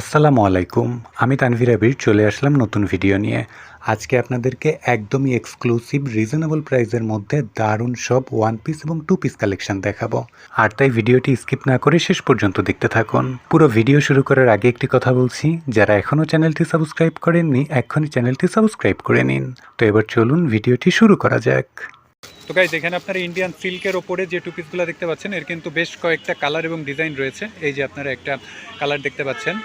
আসসালামু আলাইকুম, আমি তানভীর আবির, চলে আসলাম নতুন ভিডিও নিয়ে। আজকে আপনাদেরকে একদমই এক্সক্লুসিভ রিজনেবল প্রাইসের মধ্যে দারুণ সব ওয়ান পিস এবং টু পিস কালেকশন দেখাবো। আর তাই ভিডিওটি স্কিপ না করে শেষ পর্যন্ত দেখতে থাকুন। পুরো ভিডিও শুরু করার আগে একটি কথা বলছি, যারা এখনও চ্যানেলটি সাবস্ক্রাইব করেননি এখনই চ্যানেলটি সাবস্ক্রাইব করে নিন। তো এবার চলুন ভিডিওটি শুরু করা যাক। তো গাইজ এখানে আপনারা ইন্ডিয়ান সিল্কের ওপরে যে টু পিসগুলো দেখতে পাচ্ছেন এর কিন্তু বেশ কয়েকটা কালার এবং ডিজাইন রয়েছে। এই যে আপনারা একটা কালার দেখতে পাচ্ছেন।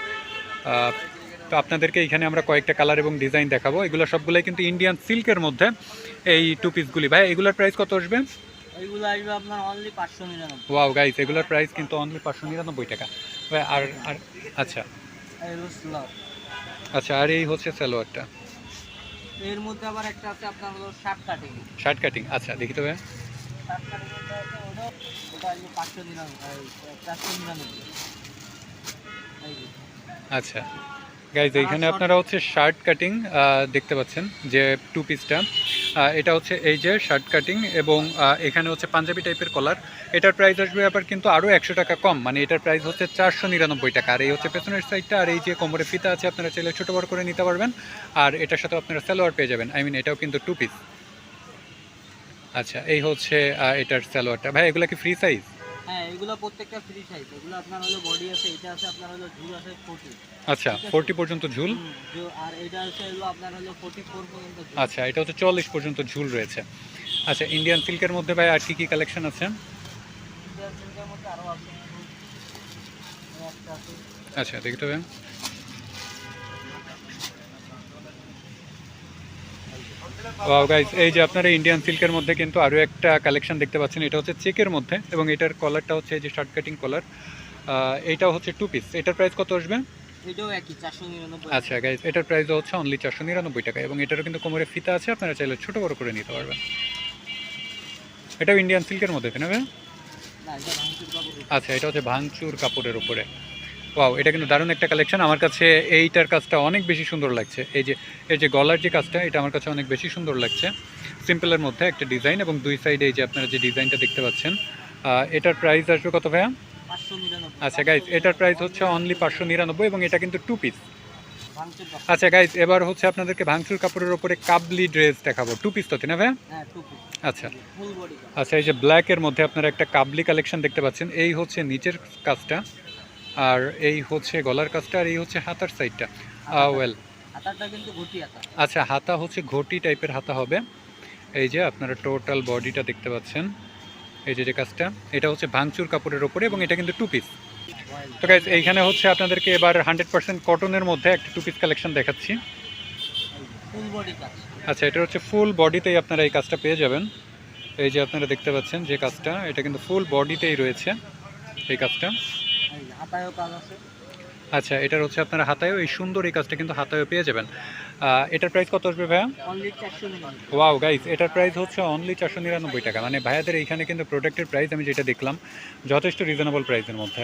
তো আপনাদেরকে এখানে আমরা কয়েকটা কালার এবং ডিজাইন দেখাবো। এগুলো সবগুলোই কিন্তু ইন্ডিয়ান সিল্কের মধ্যে এই টু পিসগুলি ভাই এগুলোর প্রাইস কত আসবে? এইগুলো আসবে আপনার অনলি পাঁচশো নিরানব্বই। ওয়াও গাইজ এগুলোর প্রাইস কিন্তু অনলি পাঁচশো নিরানব্বই টাকা। আর আর আচ্ছা। আচ্ছা আর এই হচ্ছে সালোয়ারটা এর মধ্যে আবার একটা আছে আপনার হলো শার্ট কাটিং শার্ট কাটিং আচ্ছা দেখি তো ভাই শার্ট কাটিং ওটা ওটা পাঁচশো নিরানব্বই চারশো নিরানব্বই আচ্ছা। গাইজ এইখানে আপনারা হচ্ছে শার্ট কাটিং দেখতে পাচ্ছেন যে টু। পিসটা এটা হচ্ছে এই যে শার্ট কাটিং এবং এখানে হচ্ছে পাঞ্জাবি টাইপের কলার এটার প্রাইস আসবে আবার কিন্তু আরও একশো টাকা কম মানে এটার প্রাইস হচ্ছে চারশো নিরানব্বই টাকা। আর এই হচ্ছে পেছনের সাইডটা আর এই যে কোমরে ফিতা আছে আপনারা চাইলে ছোটো বড় করে নিতে পারবেন। আর এটার সাথে আপনারা সালোয়ার পেয়ে যাবেন। আই মিন এটাও কিন্তু টু পিস আচ্ছা এই হচ্ছে এটার সালোয়ারটা। ভাই এগুলো কি ফ্রি সাইজ হ্যাঁ এগুলো প্রত্যেকটা ফ্রি সাইজ এগুলো আপনার হলো বডি আছে এটা আছে আপনার হলো ঝুল আছে ফোর্টি আচ্ছা ফোরটি পর্যন্ত ঝুল? আর এটা আছে হলো আপনার হলো ফোর্টি ফোর পর্যন্ত ঝুল। আচ্ছা এটা হচ্ছে চল্লিশ পর্যন্ত ঝুল রয়েছে। আচ্ছা ইন্ডিয়ান সিল্কের মধ্যে ভাই আর কি কি কালেকশন আছে? ইন্ডিয়ান সিল্কের মধ্যে আরও আছে। আচ্ছা দেখতে হবে ওয়াও গাইস এই যে আপনারা ইন্ডিয়ান সিল্কের মধ্যে কিন্তু আরও একটা কালেকশন দেখতে পাচ্ছেন এটা হচ্ছে চেকের মধ্যে এবং এটার কলারটা হচ্ছে এই যে শার্ট কাটিং কলার এইটাও হচ্ছে টু পিস এটার প্রাইস কত আসবে? আচ্ছা গাইস এটার প্রাইস হচ্ছে অনলি চারশো নিরানব্বই টাকা এবং এটারও কিন্তু কোমরে ফিতা আছে আপনারা চাইলে ছোটো বড় করে নিতে পারবেন। এটাও ইন্ডিয়ান সিল্কের মধ্যে তাই না ভাই? না এটা ভাঙচুর কাপড় আচ্ছা এটা হচ্ছে ভাঙচুর কাপড়ের উপরে। ওয়াও এটা কিন্তু দারুণ একটা কালেকশন আমার কাছে এইটার কাজটা অনেক বেশি সুন্দর লাগছে। এই যে এই যে গলার যে কাজটা এটা আমার কাছে অনেক বেশি সুন্দর লাগছে। সিম্পলের মধ্যে একটা ডিজাইন এবং দুই সাইডে এই যে আপনারা যে ডিজাইনটা দেখতে পাচ্ছেন এটার প্রাইস আসবে কত ভাইয়া? আচ্ছা গাইজ এটার প্রাইস হচ্ছে অনলি পাঁচশো নিরানব্বই এবং এটা কিন্তু টু পিস আচ্ছা গাইজ এবার হচ্ছে আপনাদেরকে ভাঙচুর কাপড়ের উপরে কাবলি ড্রেস দেখাবো। টু পিস তো না ভাইয়া? হ্যাঁ আচ্ছা। আচ্ছা এই যে ব্ল্যাকের মধ্যে আপনারা একটা কাবলি কালেকশন দেখতে পাচ্ছেন। এই হচ্ছে নিচের কাজটা। আর এই হচ্ছে গলার কাজটা আর এই হচ্ছে হাতার সাইডটা ওয়েল আচ্ছা হাতা হচ্ছে ঘটি টাইপের হাতা হবে। এই যে আপনারা টোটাল বডিটা দেখতে পাচ্ছেন এই যে যে কাজটা এটা হচ্ছে ভাঙচুর কাপড়ের ওপরে এবং এটা কিন্তু টু পিস তো গাইজ এইখানে হচ্ছে আপনাদেরকে এবার হান্ড্রেড পার্সেন্ট কটনের মধ্যে একটা টু পিস কালেকশন দেখাচ্ছি আচ্ছা এটা হচ্ছে ফুল বডিতেই আপনারা এই কাজটা পেয়ে যাবেন। এই যে আপনারা দেখতে পাচ্ছেন যে কাজটা এটা কিন্তু ফুল বডিতেই রয়েছে এই কাজটা। হাতায়ও কাজ আছে। আচ্ছা এটার হচ্ছে আপনারা হাতায়ও এই সুন্দর এই কাজটা কিন্তু হাতায়ও পেয়ে যাবেন। এটার প্রাইস কত আসবে ভাইয়া? ওয়াও গাইস এটার প্রাইস হচ্ছে অনলি চারশো নিরানব্বই টাকা। মানে ভাইয়াদের এইখানে কিন্তু প্রোডাক্টের প্রাইস আমি যেটা দেখলাম যথেষ্ট রিজনেবল প্রাইসের মধ্যে।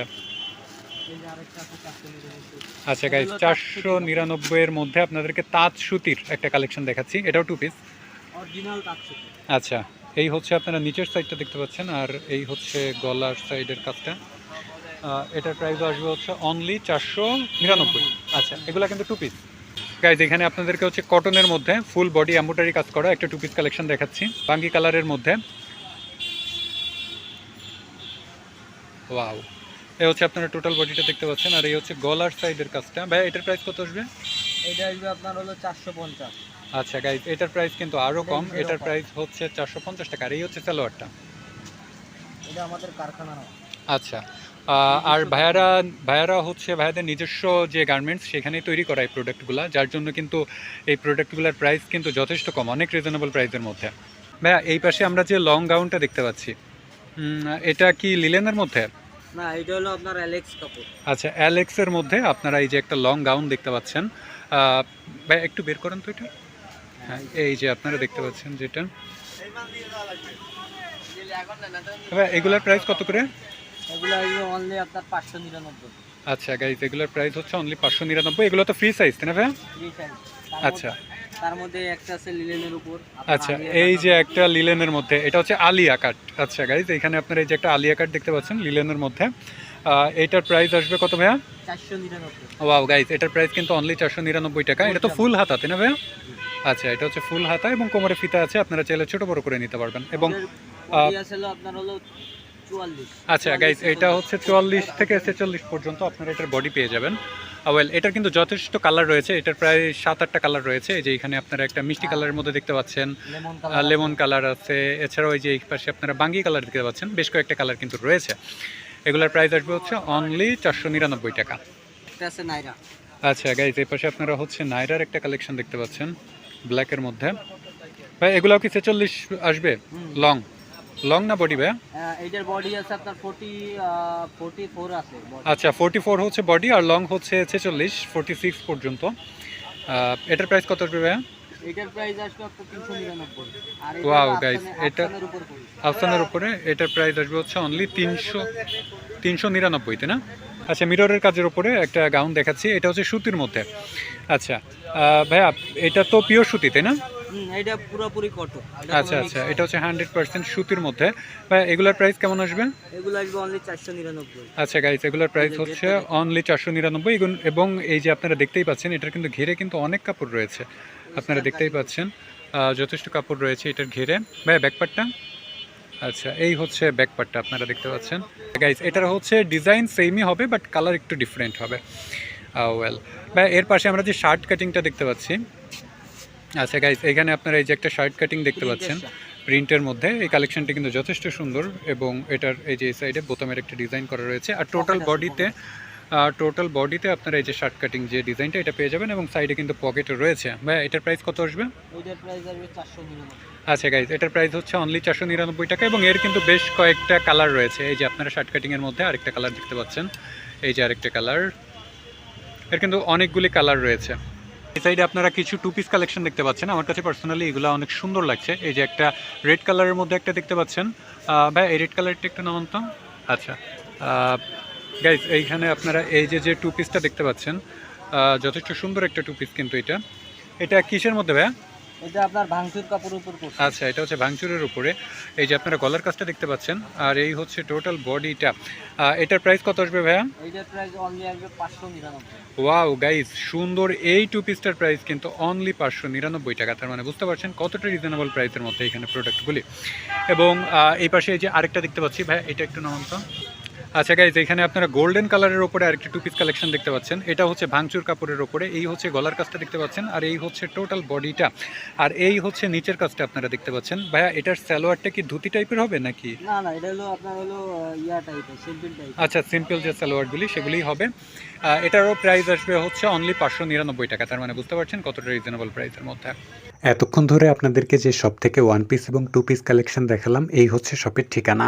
আচ্ছা গাইস এগুলো চারশো নিরানব্বইয়ের মধ্যে আপনাদেরকে তাঁত সুতির একটা কালেকশন দেখাচ্ছি। এটাও টু পিস আচ্ছা এই হচ্ছে আপনারা নিচের সাইডটা দেখতে পাচ্ছেন আর এই হচ্ছে গলার সাইডের কাজটা। এটার প্রাইস আসবে হচ্ছে অনলি চারশো নিরানব্বই। আচ্ছা এগুলো কিন্তু টু পিস গাইজ এখানে আপনাদেরকে হচ্ছে কটনের মধ্যে ফুল বডি এম্বোটারি কাজ করা একটা টু পিস কালেকশন দেখাচ্ছি বাঙ্গি কালারের মধ্যে। ওয়াও এই হচ্ছে আপনারা টোটাল বডিটা দেখতে পাচ্ছেন আর এই হচ্ছে গলার সাইডের কাজটা। ভাই এটার প্রাইস কত আসবে? এটা আসবে আপনার হলো চারশো পঞ্চাশ। আচ্ছা গাইজ এটার প্রাইস কিন্তু আরও কম। এটার প্রাইস হচ্ছে চারশো পঞ্চাশ টাকা আর এই হচ্ছে সালোয়ারটা। এটা আমাদের কারখানা আচ্ছা আর ভাইয়ারা ভাইয়ারা হচ্ছে ভাইয়াদের নিজস্ব যে গার্মেন্টস সেখানেই তৈরি করা এই প্রোডাক্টগুলো যার জন্য কিন্তু এই প্রোডাক্টগুলোর প্রাইস কিন্তু যথেষ্ট কম অনেক রিজনেবল প্রাইসের মধ্যে। ভাইয়া এই পাশে আমরা যে লং গাউনটা দেখতে পাচ্ছি এটা কি লিলেনের মধ্যে? না এটা হলো আপনার অ্যালেক্স কাপড় আচ্ছা অ্যালেক্সের মধ্যে আপনারা এই যে একটা লং গাউন দেখতে পাচ্ছেন ভাই একটু বের করেন তো এটা। হ্যাঁ এই যে আপনারা দেখতে পাচ্ছেন যেটা। এগুলোর প্রাইস কত করে? এগুলো আসবে অনলি আপনার পাঁচশো নিরানব্বই। আচ্ছা গাইজ এগুলোর প্রাইস হচ্ছে অনলি পাঁচশো নিরানব্বই। এগুলো তো ফ্রি সাইজ তাই না ভাইয়া? ফ্রি সাইজ আচ্ছা। তার মধ্যে একটা আছে লিলেনের উপর আচ্ছা এই যে একটা লিলেনের মধ্যে এটা হচ্ছে আলিয়া কাট আচ্ছা গাইজ এখানে আপনারা এই যে একটা আলিয়া কাট দেখতে পাচ্ছেন লিলেনের মধ্যে। এটার প্রাইস আসবে কত ভাইয়া? চারশো নিরানব্বই। ওয়াও গাইস এটার প্রাইস কিন্তু অনলি চারশো নিরানব্বই টাকা। এটা তো ফুল হাতা তাই না ভাইয়া? আচ্ছা এটা হচ্ছে ফুল হাতা এবং কোমরে ফিতা আছে আপনারা চাইলে ছোট বড় করে নিতে পারবেন। এবং আপনার হলো আচ্ছা গাইস এটা হচ্ছে চুয়াল্লিশ থেকে ছেচল্লিশ পর্যন্ত আপনারা এটার বডি পেয়ে যাবেন। ওয়েল এটার কিন্তু যথেষ্ট কালার রয়েছে এটার প্রায় সাত আটটা কালার রয়েছে। এই যে এখানে আপনারা একটা মিষ্টি কালারের মধ্যে দেখতে পাচ্ছেন লেমন কালার আছে। এছাড়াও এই যে এই পাশে আপনারা বাঙ্গি কালার দেখতে পাচ্ছেন বেশ কয়েকটা কালার কিন্তু রয়েছে। এগুলোর প্রাইস আসবে হচ্ছে অনলি চারশো নিরানব্বই টাকা। আচ্ছা গাইজ এই পাশে আপনারা হচ্ছে নাইরার একটা কালেকশন দেখতে পাচ্ছেন ব্ল্যাকের মধ্যে। ভাই এগুলাও কি ছেচল্লিশ আসবে? লং লং না বডি ভাই এইটার বডি আছে আপনার ফোর্টি ফোর্টি ফোর আছে আচ্ছা ফোর্টি ফোর হচ্ছে বডি আর লং হচ্ছে ছেচল্লিশ ফোর্টি সিক্স পর্যন্ত এটার প্রাইস কত আসবে ভাইয়া? এইটার প্রাইস আসবে আপনার তিনশো নিরানব্বই। আর Wow, এটা আফসানের উপর এটার প্রাইস আসবে হচ্ছে অনলি তিনশো তিনশো নিরানব্বই তাই না? আচ্ছা মিররের কাজের উপরে একটা গাউন দেখাচ্ছি এটা হচ্ছে সুতির মধ্যে। আচ্ছা ভাইয়া এটা তো পিওর সুতি তাই না? এটা পুরোপুরি কটন আচ্ছা আচ্ছা এটা হচ্ছে হান্ড্রেড পার্সেন্ট সুতির মধ্যে। ভাই এগুলোর প্রাইস কেমন আসবে? এগুলো আসবে অনলি চারশো নিরানব্বই। আচ্ছা গাইস এগুলোর প্রাইস হচ্ছে অনলি চারশো নিরানব্বই। এবং এই যে আপনারা দেখতেই পাচ্ছেন এটার কিন্তু ঘিরে কিন্তু অনেক কাপড় রয়েছে। আপনারা দেখতেই পাচ্ছেন যথেষ্ট কাপড় রয়েছে এটার ঘিরে। ভাই ব্যাকপার্টটা আচ্ছা এই হচ্ছে ব্যাকপার্টটা আপনারা দেখতে পাচ্ছেন। গাইস এটার হচ্ছে ডিজাইন সেমই হবে বাট কালার একটু ডিফারেন্ট হবে। ওয়েল ভাই এর পাশে আমরা যে শার্ট কাটিংটা দেখতে পাচ্ছি আচ্ছা গাইস এখানে আপনারা এই যে একটা শার্ট কাটিং দেখতে পাচ্ছেন। প্রিন্টের মধ্যে এই কালেকশনটি কিন্তু যথেষ্ট সুন্দর এবং এটার এই যে এই সাইডে বোতামের একটা ডিজাইন করা রয়েছে। আর টোটাল বডিতে টোটাল বডিতে আপনারা এই যে শার্ট কাটিং যে ডিজাইনটা এটা পেয়ে যাবেন এবং সাইডে কিন্তু পকেটও রয়েছে। ভাই এটার প্রাইস কত আসবে? আচ্ছা গাইজ এটার প্রাইস হচ্ছে অনলি চারশো নিরানব্বই টাকা এবং এর কিন্তু বেশ কয়েকটা কালার রয়েছে। এই যে আপনারা শার্ট কাটিংয়ের মধ্যে আরেকটা কালার দেখতে পাচ্ছেন। এই যে আরেকটা কালারের কিন্তু অনেকগুলি কালার রয়েছে। এই সাইডে আপনারা কিছু টু পিস কালেকশন দেখতে পাচ্ছেন। আমার কাছে পার্সোনালি এগুলো অনেক সুন্দর লাগছে। এই যে একটা রেড কালারের মধ্যে একটা দেখতে পাচ্ছেন। ভাই, এই রেড কালারটা একটু নামান তো। আচ্ছা। গাইজ এইখানে আপনারা এই যে যে টু পিসটা দেখতে পাচ্ছেন যথেষ্ট সুন্দর একটা টু পিস কিন্তু এটা। এটা কিসের মধ্যে, ভাইয়া? এটা আপনার ভাঙচুর কাপড়ের উপর করছে আচ্ছা এটা হচ্ছে ভাঙচুরের উপরে। এই যে আপনারা গলার কাজটা দেখতে পাচ্ছেন আর এই হচ্ছে টোটাল বডিটা এটার প্রাইস কত আসবে ভাইয়া? এইটার প্রাইস অনলি আসবে পাঁচশো নিরানব্বই। ওয়াও গাইস সুন্দর এই টু পিসটার প্রাইস কিন্তু অনলি পাঁচশো নিরানব্বই টাকা। তার মানে বুঝতে পারছেন কতটা রিজনেবল প্রাইসের মধ্যে এখানে প্রোডাক্টগুলি এবং এই পাশে এই যে আরেকটা দেখতে পাচ্ছি ভাইয়া এটা একটু নামান তো। আচ্ছা গাইজ এখানে আপনারা গোল্ডেন কালারের ওপরে আরেকটি টু পিস কালেকশন দেখতে পাচ্ছেন। এটা হচ্ছে ভাঙচুর কাপড়ের ওপরে এই হচ্ছে গলার কাজটা দেখতে পাচ্ছেন আর এই হচ্ছে টোটাল বডিটা আর এই হচ্ছে নিচের কাজটা আপনারা দেখতে পাচ্ছেন। ভাইয়া এটার সালোয়ারটা কি ধুতি টাইপের হবে নাকি? না না এটা হলো আপনার হলো ইয়া টাইপের সিম্পল টাইপ আচ্ছা সিম্পল যে সালোয়ারগুলি সেগুলিই হবে। এটারও প্রাইস আসবে হচ্ছে অনলি পাঁচশো নিরানব্বই টাকা তার মানে বুঝতে পারছেন কতটা রিজনেবল প্রাইসের মধ্যে। এতক্ষণ ধরে আপনাদেরকে যে সব থেকে ওয়ান পিস এবং টু পিস কালেকশন দেখালাম এই হচ্ছে শপের ঠিকানা।